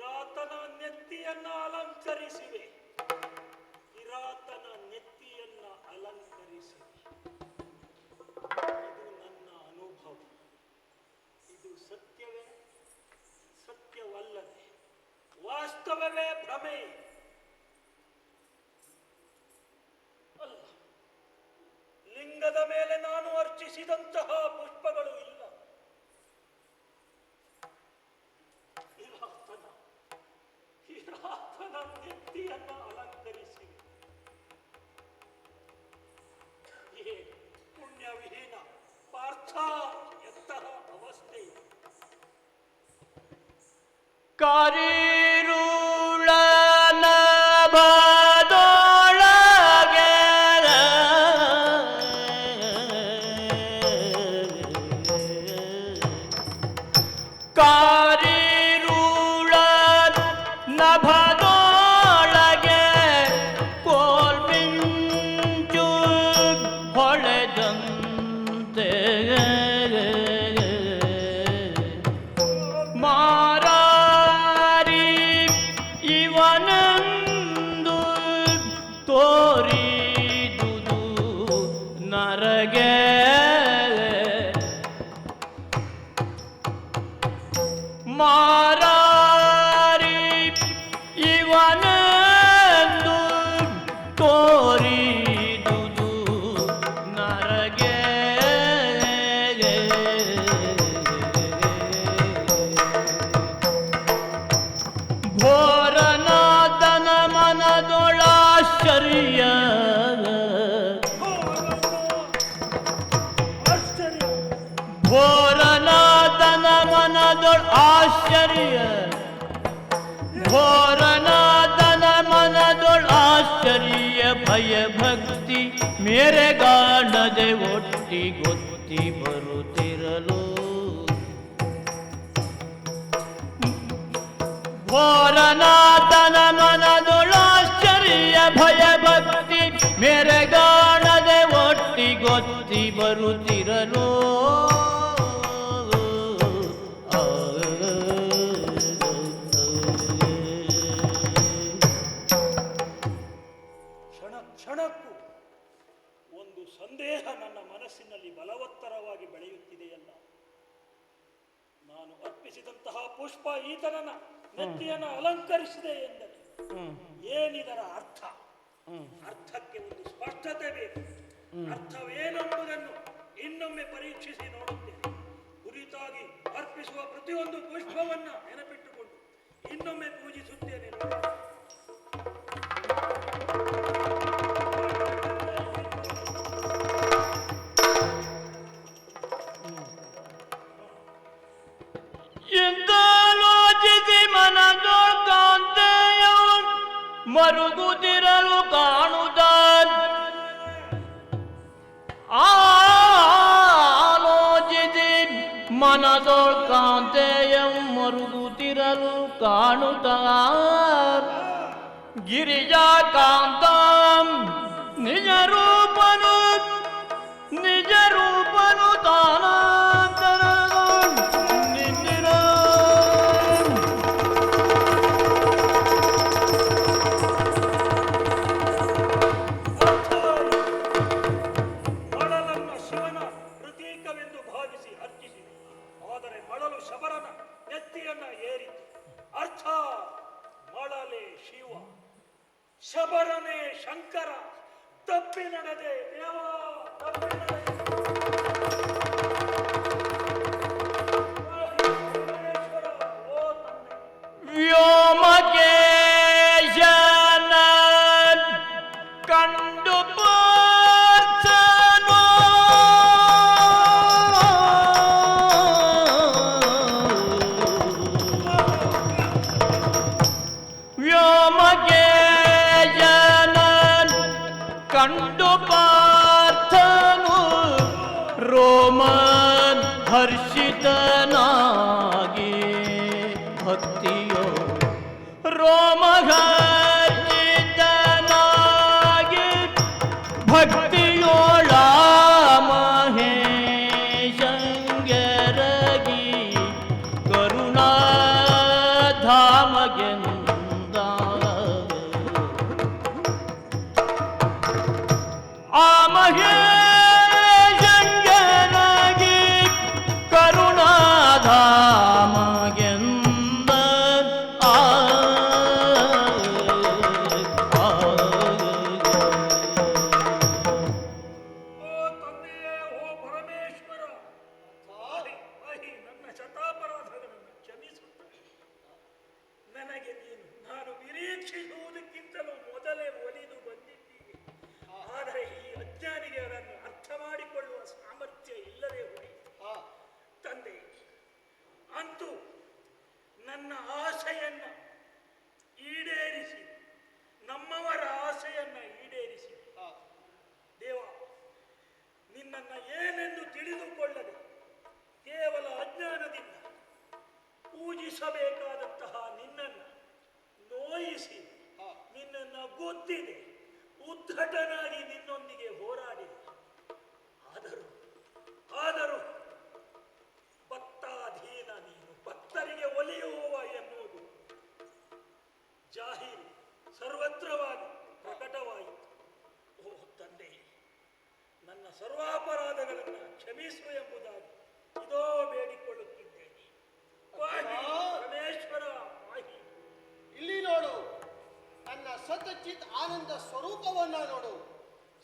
ಕಿರಾತನ ನೆತ್ತಿಯನ್ನ ಅಲಂಕರಿಸಿವೆ ಕಿರಾತನ ನೆತ್ತಿಯನ್ನ ಅಲಂಕರಿಸಿವೆ ಇದು ನನ್ನ ಅನುಭವ. ಇದು ಸತ್ಯವೇ? ಸತ್ಯವಲ್ಲದೆ. ವಾಸ್ತವವೇ ಭ್ರಮೆ. ಅಲ್ಲ. ಲಿಂಗದ ಮೇಲೆ ನಾನು ಅರ್ಚಿಸಿದಂತಹ ಪುಷ್ಪಗಳು ಇಲ್ಲ ಕಿರಾತನ ನೆತ್ತಿಯನ್ನ ಅಲಂಕರಿಸಿವೆ ಏ ಪುಣ್ಯವಿಹೀನ ಪಾರ್ಥ ಎಂತಹ ಅವಸ್ಥೆ ಇದು. ಕರಿರುಳನ God. ಆಶ್ಚರ್ಯ, ಭಯ, ಭಕ್ತಿ ಮೇರೆಗಾಣದೆ ಒಟ್ಟಿ ಗೊತ್ತಿ ಬರುತ್ತಿರಲು. ಭೋರನಾಥನ ಮನದೊಳ ಆಶ್ಚರ್ಯ ಭಯ, ಭಕ್ತಿ ಮೇರೆಗಾಣದೆ ಒಟ್ಟಿ ಗೊತ್ತಿ ಬರುತ್ತಿರಲು. ಬಲವತ್ತರವಾಗಿ ಬೆಳೆಯುತ್ತಿದೆಯಲ್ಲ. ನಾನು ಅರ್ಪಿಸಿದಂತಹ ಪುಷ್ಪ ಈತನ ನೆತ್ತಿಯನ್ನು ಅಲಂಕರಿಸಿದೆ ಎಂದರೆ ಏನಿದರ ಅರ್ಥ? ಅರ್ಥಕ್ಕೆ ಒಂದು ಸ್ಪಷ್ಟತೆ ಬೇಕು. ಅರ್ಥವೇನೆಂಬುದನ್ನು ಇನ್ನೊಮ್ಮೆ ಪರೀಕ್ಷಿಸಿ ನೋಡುತ್ತೇನೆ. ಕುರಿತಾಗಿ ಅರ್ಪಿಸುವ ಪ್ರತಿಯೊಂದು ಪುಷ್ಪವನ್ನ ನೆನಪಿಟ್ಟುಕೊಂಡು ಇನ್ನೊಮ್ಮೆ ಪೂಜಿಸುತ್ತೇನೆ ನೋಡಿ. ಮರುಗುತ್ತಿರಲು ಕಾಣುದ ಆಲೋಚಿಸಿ ಮನದೊಳ್ಕಾಂತೆಯ ಮರುಗುತ್ತಿರಲು ಕಾಣುತ್ತ ಗಿರಿಜಾಕಾಂತ ನಿಜ ರೂಪನು ಸರ್ವಾಪರಾಧಗಳನ್ನು ಕ್ಷಮಿಸು ಎಂಬುದಾಗಿ ಇದೋ ಬೇಡಿಕೊಳ್ಳುತ್ತಿದ್ದೇನೆ. ಪಾಹಿ. ಇಲ್ಲಿ ನೋಡು ನನ್ನ ಸತ್ಯಚಿತ್ ಆನಂದ ಸ್ವರೂಪವನ್ನ ನೋಡು.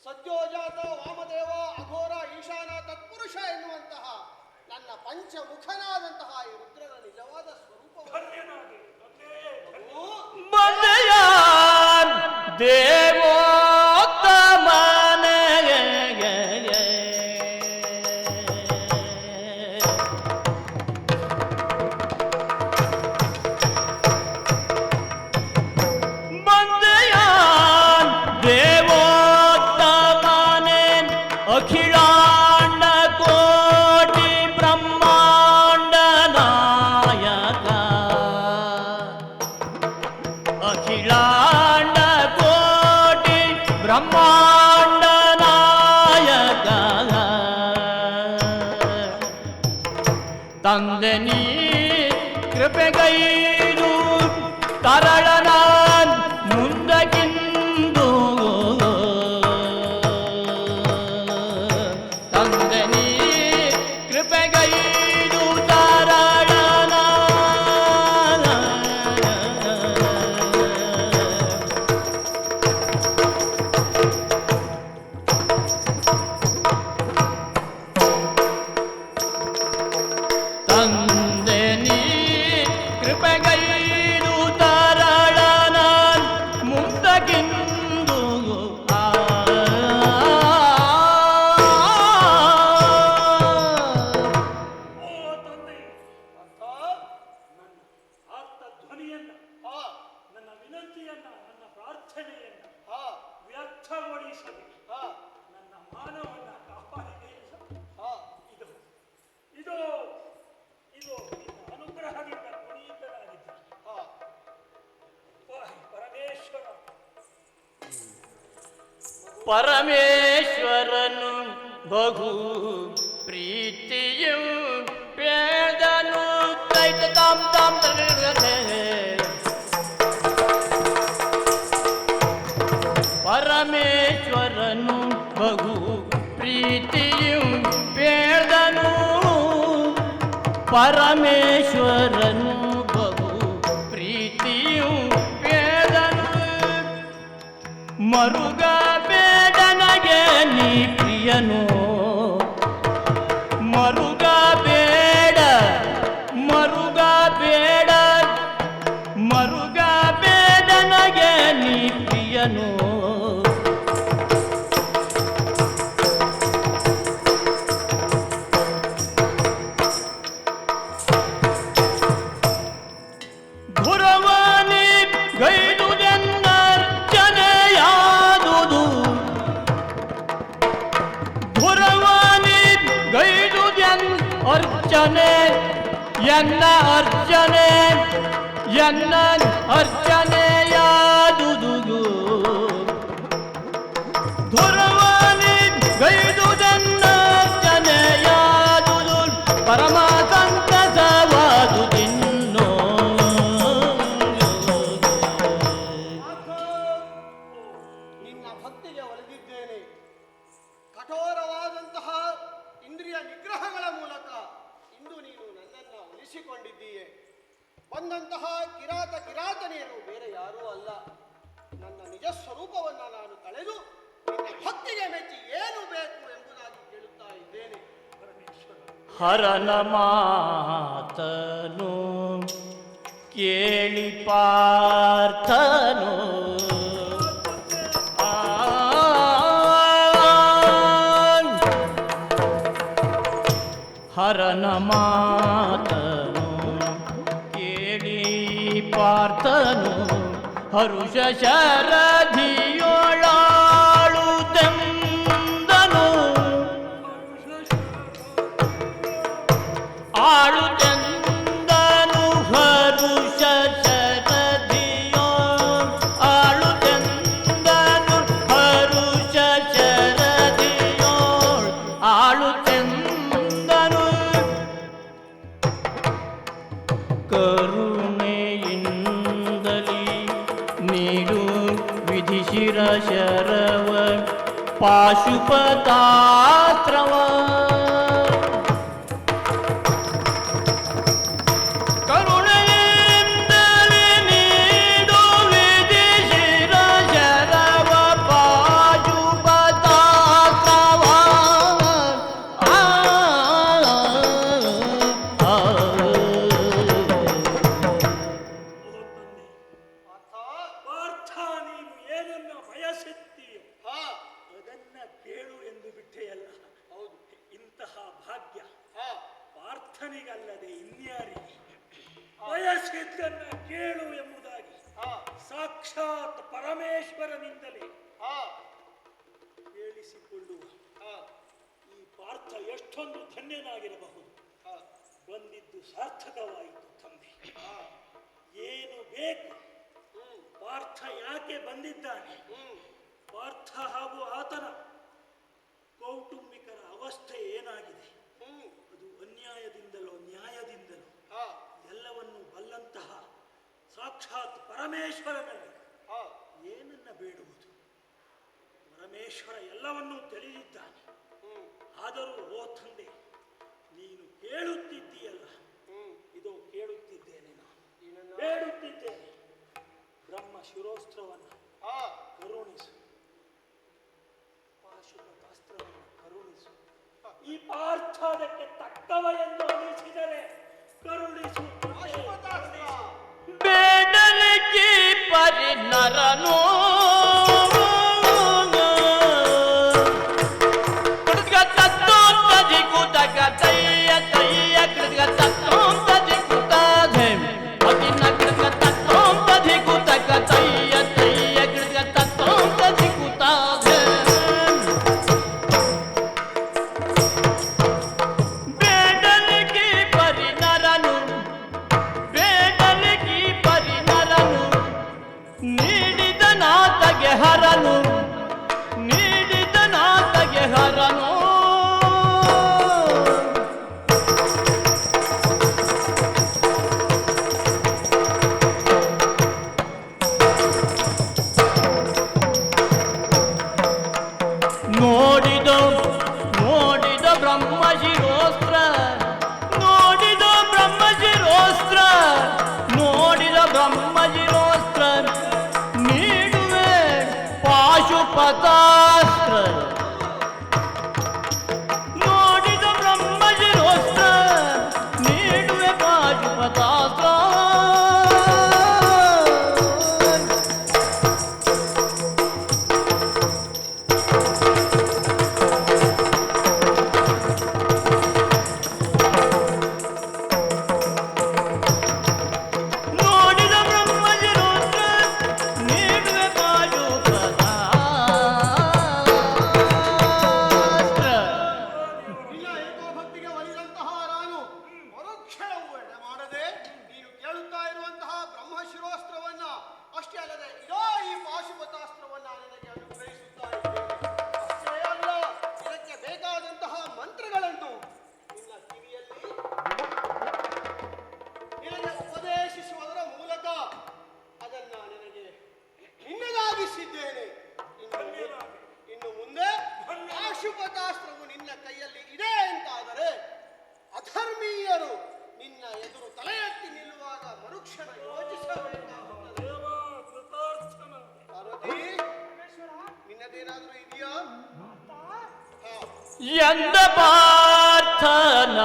ಸದ್ಯೋಜಾತ ವಾಮದೇವ ಅಘೋರ ಈಶಾನ ತತ್ಪುರುಷ ಎನ್ನುವಂತಹ ನನ್ನ ಪಂಚಮುಖನಾದಂತಹ ಈ ರುದ್ರನ ನಿಜವಾದ ಸ್ವರೂಪವನ್ನು பிரம்மாண்ட நாயக தந்தனி ಪರಮೇಶ್ವರನು ಬಹು ಪ್ರೀತಿಯು ಪೇದನು ತೈತ ತಾಂ ತಾಂ ತರಗದೆ. ಪರಮೇಶ್ವರನು ಬಹು ಪ್ರೀತಿಯು ಪೇದನು ಪರಮೇಶ್ವರನು ಬಹು ಪ್ರೀತಿಯು ಪೇದನು ಮರುಗ ಬೇಡನಗೆ ನೀ ಪ್ರಿಯನು ಅರ್ಚನೆ ಎನ್ನ ಅರ್ಚನೆ ಎನ್ನ ಅರ್ಚನೆಯಾದುದು ಬಂದಂತಹ ಕಿರಾತ ಕಿರಾತನೇನು ಬೇರೆ ಯಾರೂ ಅಲ್ಲ. ನನ್ನ ನಿಜ ಸ್ವರೂಪವನ್ನು ನಾನು ಕಳೆದು ನನ್ನ ಭಕ್ತಿಗೆ ಮೆಚ್ಚಿ ಏನು ಬೇಕು ಎಂಬುದಾಗಿ ಕೇಳುತ್ತಾ ಇದ್ದೇನೆ. ಹರನ ಮಾತನು ಕೇಳಿ ಪಾರ್ಥನು. ಹರನ ಮಾತ ಹರುಷ ಶರ ಸಿದ್ದನ್ನು ಕೇಳು ಎಂಬುದಾಗಿ ಸಾಕ್ಷಾತ್ ಪರಮೇಶ್ವರನಿಂದಲೇ ಕೇಳಿಸಿಕೊಳ್ಳುವ ಈ ಪಾರ್ಥ ಎಷ್ಟೊಂದು ಧನ್ಯನಾಗಿರಬಹುದು. ಬಂದಿದ್ದು ಸಾರ್ಥಕವಾಯಿತು ತಂಬಿ. ಏನು ಬೇಕು? ಪಾರ್ಥ ಯಾಕೆ ಬಂದಿದ್ದಾನೆ? ಪಾರ್ಥ ಹಾಗೂ ಆತನ ಕೌಟುಂಬಿಕರ ಅವಸ್ಥೆ ಏನಾಗಿದೆ? ಅದು ಅನ್ಯಾಯದಿಂದಲೋ ನ್ಯಾಯದಿಂದಲೋ? ಎಲ್ಲವನ್ನು ಬಲ್ಲಂತಹ ಸಾಕ್ಷಾತ್ ಪರಮೇಶ್ವರನಲ್ಲಿ ಏನನ್ನ ಬೇಡುವುದು? ಪರಮೇಶ್ವರ ಎಲ್ಲವನ್ನೂ ತಿಳಿದಿದ್ದಾನೆ. ಆದರೂ ಓ ತಂದೆ ನೀನು ಕೇಳುತ್ತಿದ್ದೀಯಲ್ಲ? ಇದು ಕೇಳುತ್ತಿದ್ದೇನೆ ನಾನು. ಬೇಡುತ್ತಿದ್ದೇನೆ. ಬ್ರಹ್ಮ ಶಿರೋಸ್ತ್ರವನ್ನು ಕರುಣಿಸು. ಪಾಶುಪಾಸ್ತ್ರವನ್ನು ಕರುಣಿಸು. ಈ ಪಾರ್ಥ ಅದಕ್ಕೆ ತಕ್ಕವ ಎಂದು ಅನಿಸಿದರೆ बेडल की पर नरनों ಚಂದ ಪಾರ್ಥನ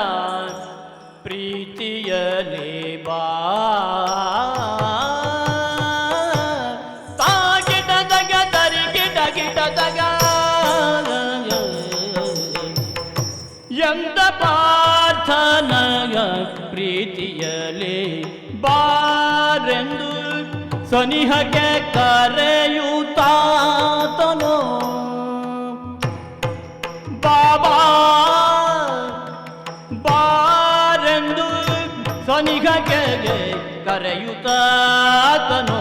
ಪ್ರೀತಿಯ ಬಾ ಎಂದ ಪಾರ್ಥನಯ ಪ್ರೀತಿಯಲಿ ಬಾರೆಂದು ಸನಿಹಗೆ ಕರೆಯುತ್ತಾತನು. ಕರೆಯುತ್ತಾತನೋ?